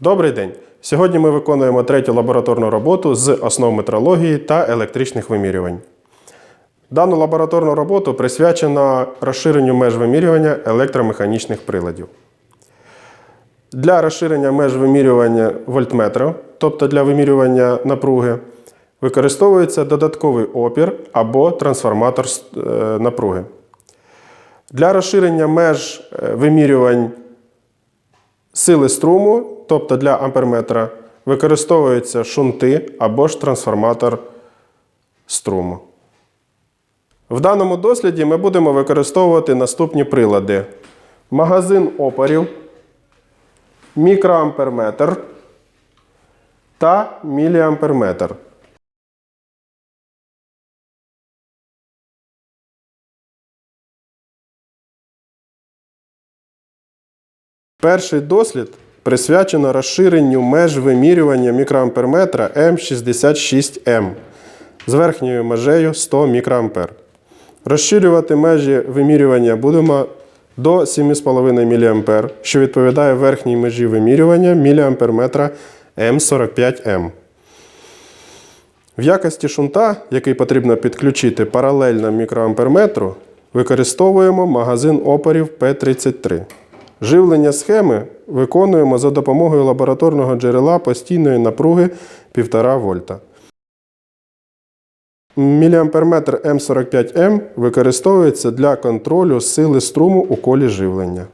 Добрий день! Сьогодні ми виконуємо третю лабораторну роботу з основ метрології та електричних вимірювань. Дану лабораторну роботу присвячено розширенню меж вимірювання електромеханічних приладів. Для розширення меж вимірювання вольтметра, тобто для вимірювання напруги, використовується додатковий опір або трансформатор е, напруги. Для розширення меж е, вимірювань сили струму, тобто для амперметра, використовуються шунти або ж трансформатор струму. В даному досліді ми будемо використовувати наступні прилади: магазин опорів, мікроамперметр та міліамперметр. Перший дослід присвячено розширенню меж вимірювання мікроамперметра М66М з верхньою межею 100 мікроампер. Розширювати межі вимірювання будемо до 7,5 мА, що відповідає верхній межі вимірювання міліамперметра М45М. В якості шунта, який потрібно підключити паралельно мікроамперметру, використовуємо магазин опорів П33. Живлення схеми виконуємо за допомогою лабораторного джерела постійної напруги 1,5 вольта. Міліамперметр М45М використовується для контролю сили струму у колі живлення.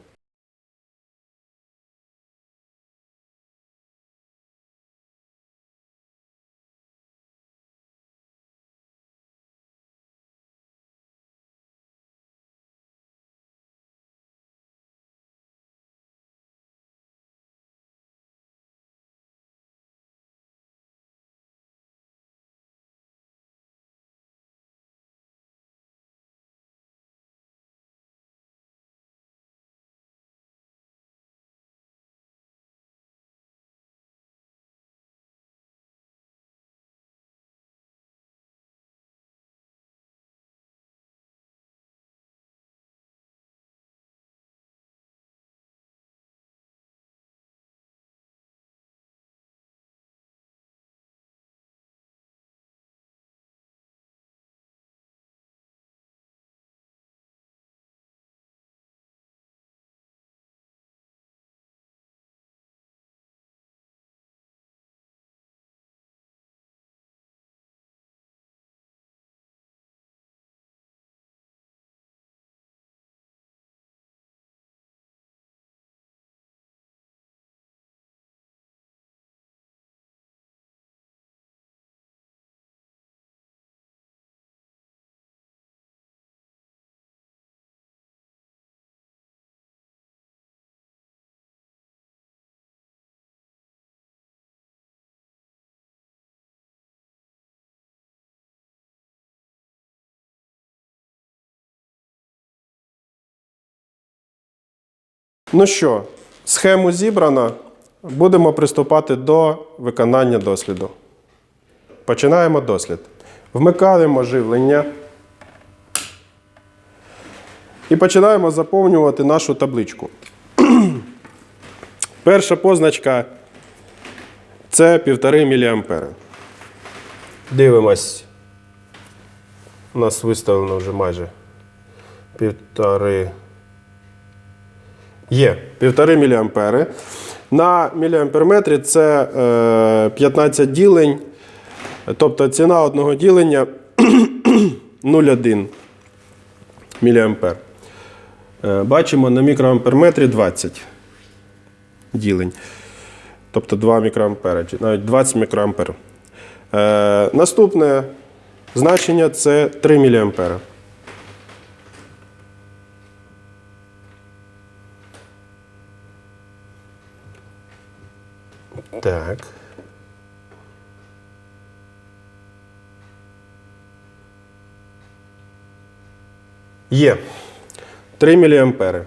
Ну що, схему зібрано. Будемо приступати до виконання досліду. Починаємо дослід. Вмикаємо живлення. І починаємо заповнювати нашу табличку. Перша позначка це 1,5 мА. Дивимось. У нас виставлено вже майже півтори. Є 1,5 мА. На міліамперметрі це е, 15 ділень, тобто ціна одного ділення 0,1 мА. Е, бачимо на мікроамперметрі 20 ділень. Тобто 2 мікроампера, чи навіть 20 мікроампер. Е, наступне значення це 3 мА. Так. Є 3 мА.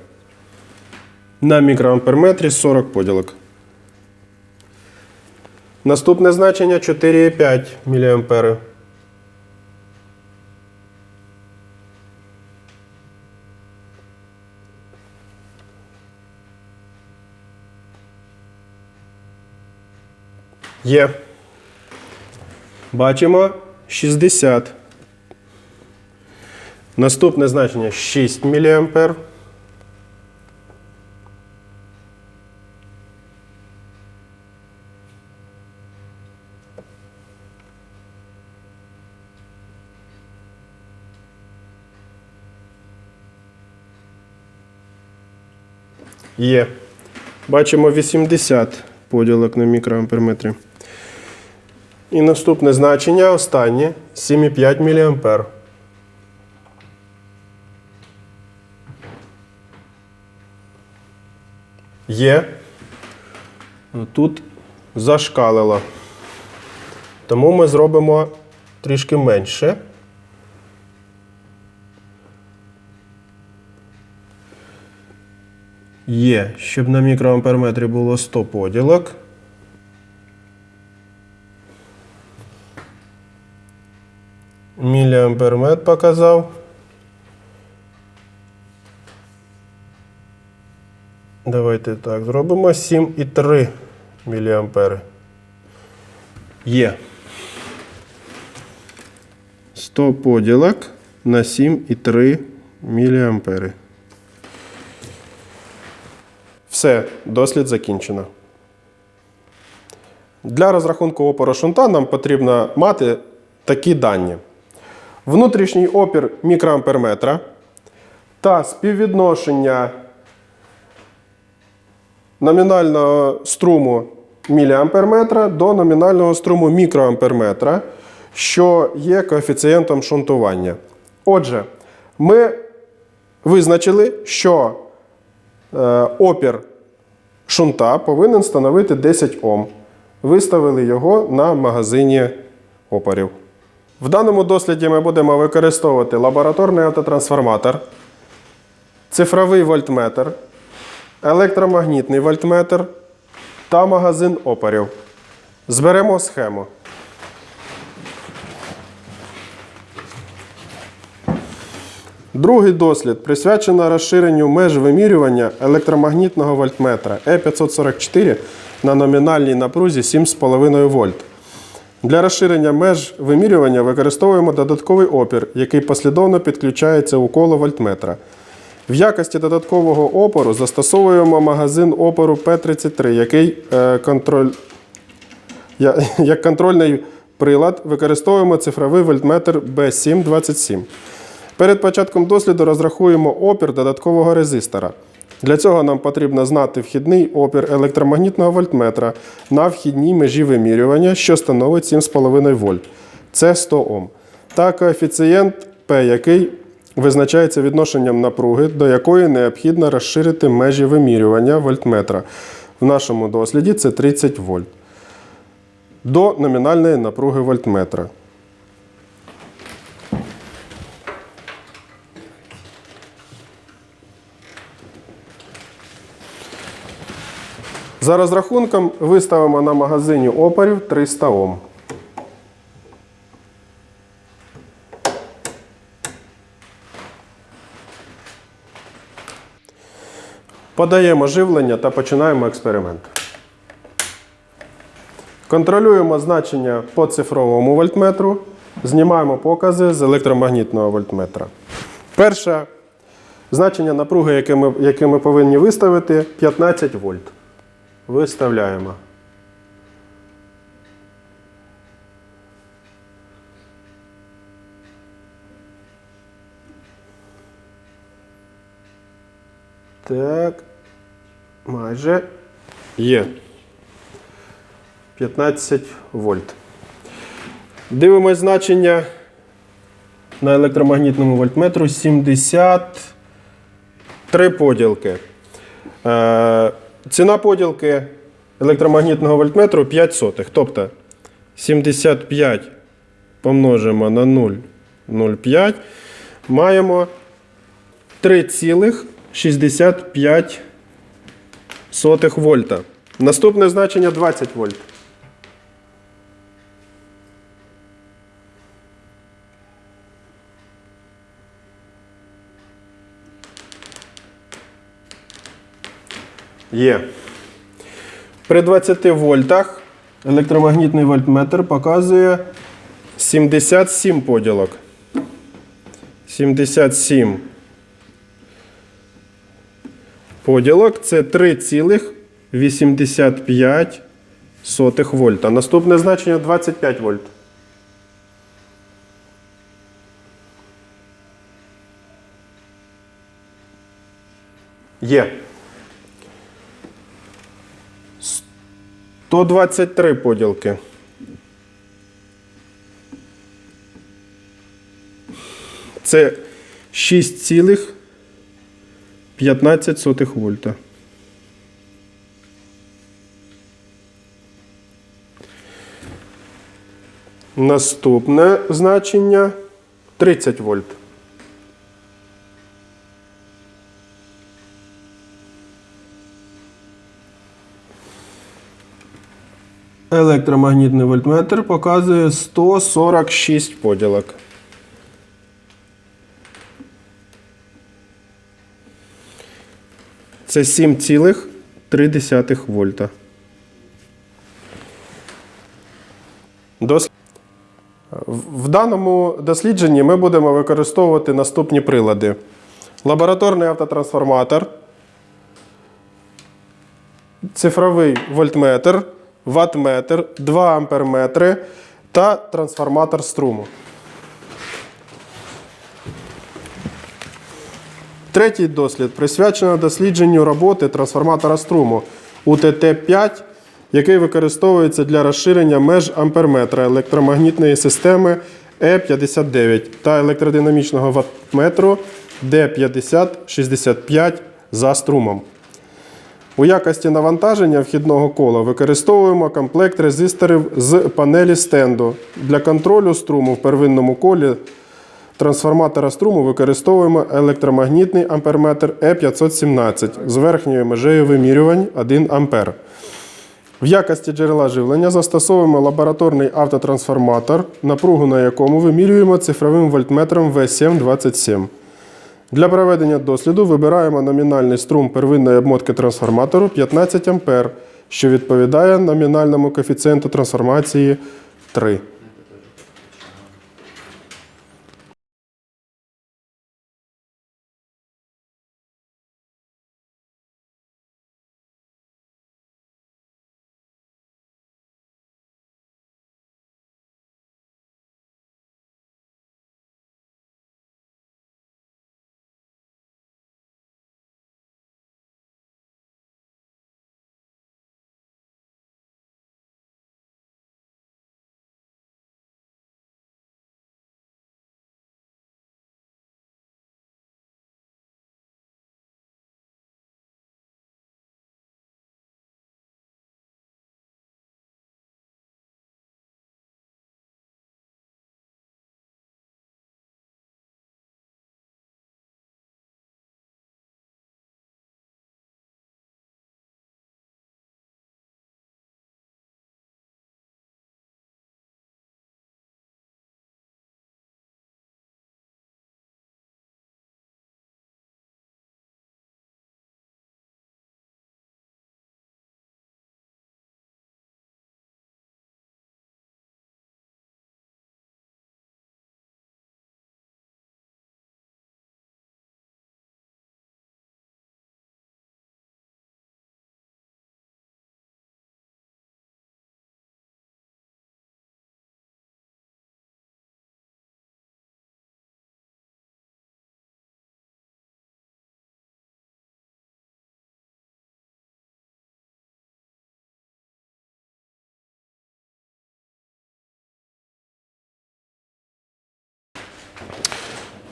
На мікроамперметрі 40 поділок. Наступне значення 4,5 мА. Є. Бачимо 60. Наступне значення 6 мА. Є. Бачимо 80 поділок на мікроамперметрі. І наступне значення останнє 7,5 мА. Є. Тут зашкалило. Тому ми зробимо трішки менше. Є, щоб на мікроамперметрі було 100 поділок. Міліампермет показав. Давайте так зробимо 7,3 міліампери. Є. 100 поділок на 7,3 міліампери. Все, дослід закінчено. Для розрахунку опору шунта нам потрібно мати такі дані: внутрішній опір мікроамперметра та співвідношення номінального струму міліамперметра до номінального струму мікроамперметра, що є коефіцієнтом шунтування. Отже, ми визначили, що е, опір шунта повинен становити 10 Ом. Виставили його на магазині опорів. В даному досліді ми будемо використовувати лабораторний автотрансформатор, цифровий вольтметр, електромагнітний вольтметр та магазин опорів. Зберемо схему. Другий дослід присвячено розширенню меж вимірювання електромагнітного вольтметра Е544 на номінальній напрузі 7,5 вольт. Для розширення меж вимірювання використовуємо додатковий опір, який послідовно підключається у коло вольтметра. В якості додаткового опору застосовуємо магазин опору П33, який е, контроль... як контрольний прилад використовуємо цифровий вольтметр B727. Перед початком досліду розрахуємо опір додаткового резистора. Для цього нам потрібно знати вхідний опір електромагнітного вольтметра на вхідній межі вимірювання, що становить 7,5 вольт. Це 100 Ом. Та коефіцієнт P, який визначається відношенням напруги, до якої необхідно розширити межі вимірювання вольтметра. В нашому досліді це 30 вольт. До номінальної напруги вольтметра. За розрахунком виставимо на магазині опорів 300 Ом. Подаємо живлення та починаємо експеримент. Контролюємо значення по цифровому вольтметру. Знімаємо покази з електромагнітного вольтметра. Перше значення напруги, яке ми, яке ми повинні виставити, 15 вольт. Виставляємо. Так. Майже є. 15 вольт. Дивимось значення на електромагнітному вольтметру 73 поділки. Ціна поділки електромагнітного вольтметру 5 сотих. Тобто 75 помножимо на 0,05. Маємо 3,65 вольта. Наступне значення 20 вольт. Є. При 20 вольтах Електромагнітний вольтметр показує 77 поділок. 77 поділок це 3,85 вольта. Наступне значення 25 вольт. Є. 123 поділки. Це 6,15 вольта. Наступне значення 30 вольт. Електромагнітний вольтметр показує 146 поділок. Це 7,3 вольта. В даному дослідженні ми будемо використовувати наступні прилади: лабораторний автотрансформатор, цифровий вольтметр, ваттметр, 2 амперметри та трансформатор струму. Третій дослід присвячено дослідженню роботи трансформатора струму УТТ-5, який використовується для розширення меж амперметра електромагнітної системи Е59 та електродинамічного ваттметру Д5065 за струмом. У якості навантаження вхідного кола використовуємо комплект резисторів з панелі стенду. Для контролю струму в первинному колі трансформатора струму використовуємо електромагнітний амперметр Е517 з верхньою межею вимірювань 1 А. В якості джерела живлення застосовуємо лабораторний автотрансформатор, напругу на якому вимірюємо цифровим вольтметром В727. Для проведення досліду вибираємо номінальний струм первинної обмотки трансформатору 15 А, що відповідає номінальному коефіцієнту трансформації 3.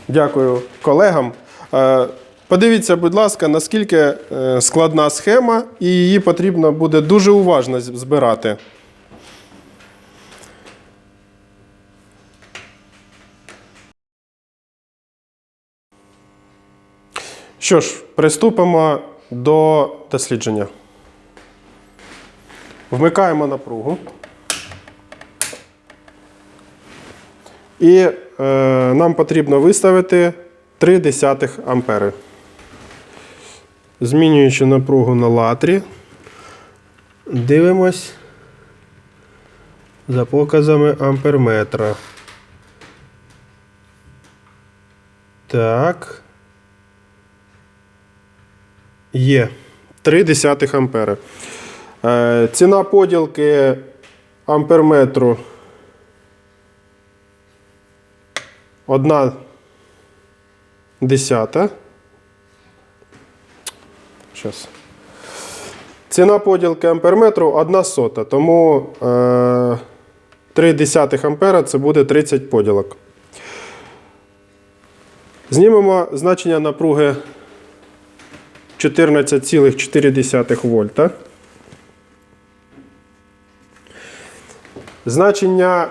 Дякую колегам. Е, Подивіться, будь ласка, наскільки е, складна схема, і її потрібно буде дуже уважно збирати. Що ж, приступимо до дослідження. Вмикаємо напругу. І е, нам потрібно виставити 3 десятих ампери. Змінюючи напругу на латрі, дивимось. за показами амперметра. Так. Є. 0,3 ампера. Е, ціна поділки амперметру 1 десята. Щас. Ціна поділки амперметру 1 сота, тому е, 3 десятих ампера це буде 30 поділок. Знімемо значення напруги 14,4 вольта. Значення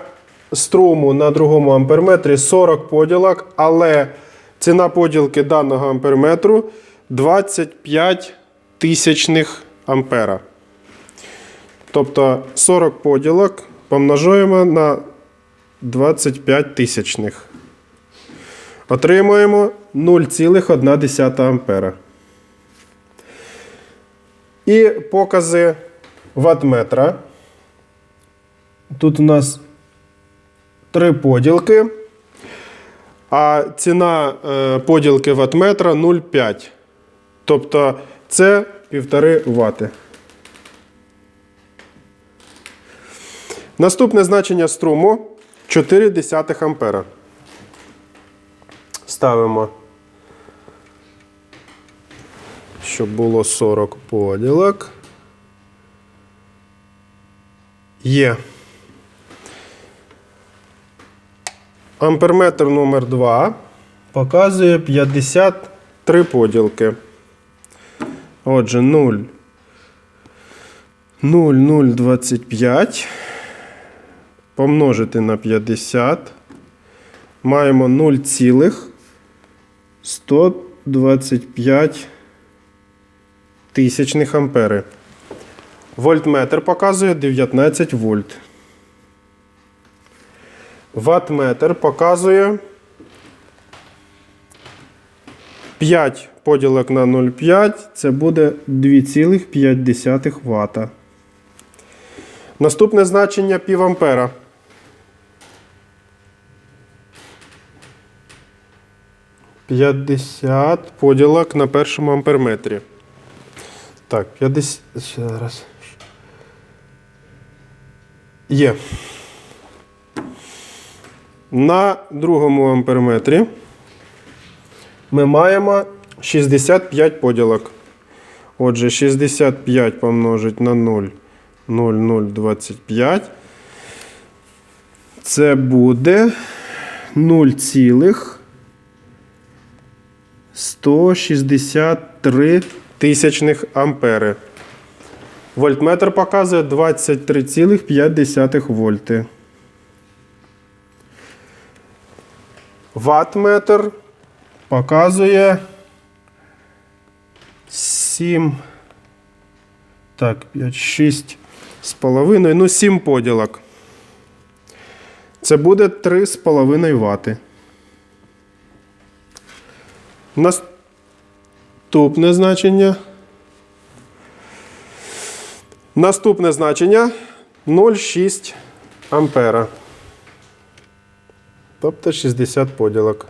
струму на другому амперметрі 40 поділок, але ціна поділки даного амперметру 25 тисячних ампера. Тобто 40 поділок помножуємо на 25 тисячних. Отримуємо 0,1 ампера. І покази ваттметра. Тут у нас три поділки. А ціна е, поділки ваттметра 0,5. Тобто це 1,5 Вт. Наступне значення струму 0,4 ампера. Ставимо, щоб було 40 поділок. Є. Амперметр номер 2 показує 53 поділки. Отже, 0. 0,025 помножити на 50. Маємо 0,125 тисячних ампери. Вольтметр показує 19 вольт. Ваттметр показує 5 поділок на 0,5 це буде 2,5 Вт. Наступне значення півампера. П'ятдесят поділок на першому амперметрі. Так, 50. Ще раз. Є. На другому амперметрі ми маємо 65 поділок. Отже, 65 помножить на 0, 0,025. Це буде 0,163 тисячних ампери. Вольтметр показує 23,5 вольти. Ваттметр показує 7. Так, 5, 6 з половиною, ну 7 поділок. Це буде 3,5 вати. Наступне значення. Наступне значення 0,6 ампера. Тобто 60 поділок.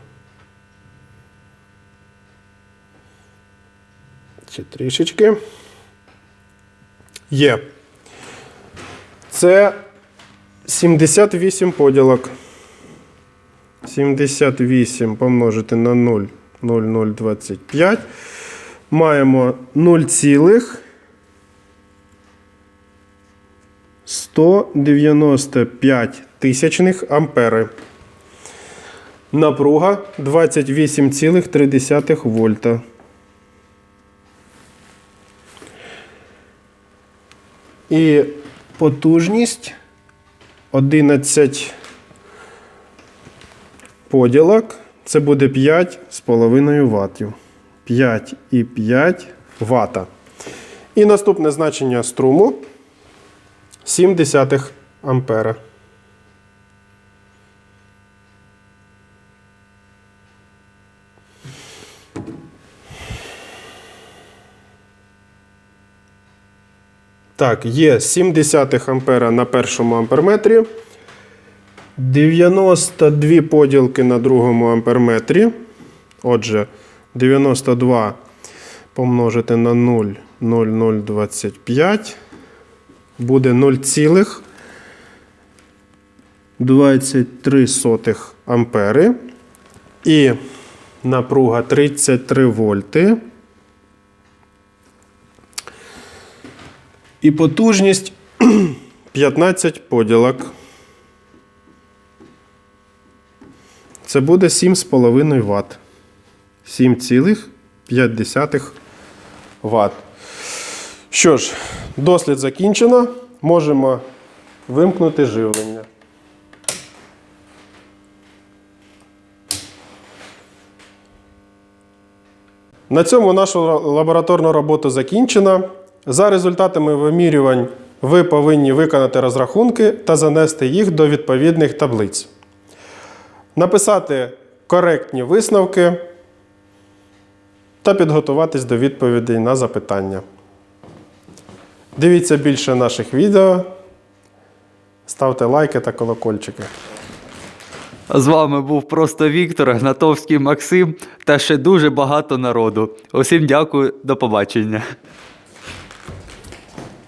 Ще трішечки. Є. Це 78 поділок. 78 помножити на 0, 0,025. Маємо 0, 195 тисячних ампери. Напруга 28,3 вольта. І потужність 11 поділок. Це буде 5,5 ваттів. 5,5 вата. І наступне значення струму 0,7 ампера. Так, є 0,7 ампера на першому амперметрі, 92 поділки на другому амперметрі. Отже, 92 помножити на 0,0025 буде 0,23 ампери. І напруга 33 вольти. І потужність 15 поділок. Це буде 7,5 Вт. 7,5 Вт. Що ж, дослід закінчено. Можемо вимкнути живлення. На цьому наша лабораторна робота закінчена. За результатами вимірювань ви повинні виконати розрахунки та занести їх до відповідних таблиць. Написати коректні висновки та підготуватись до відповідей на запитання. Дивіться більше наших відео, ставте лайки та колокольчики. З вами був просто Віктор, Гнатовський Максим та ще дуже багато народу. Усім дякую, до побачення.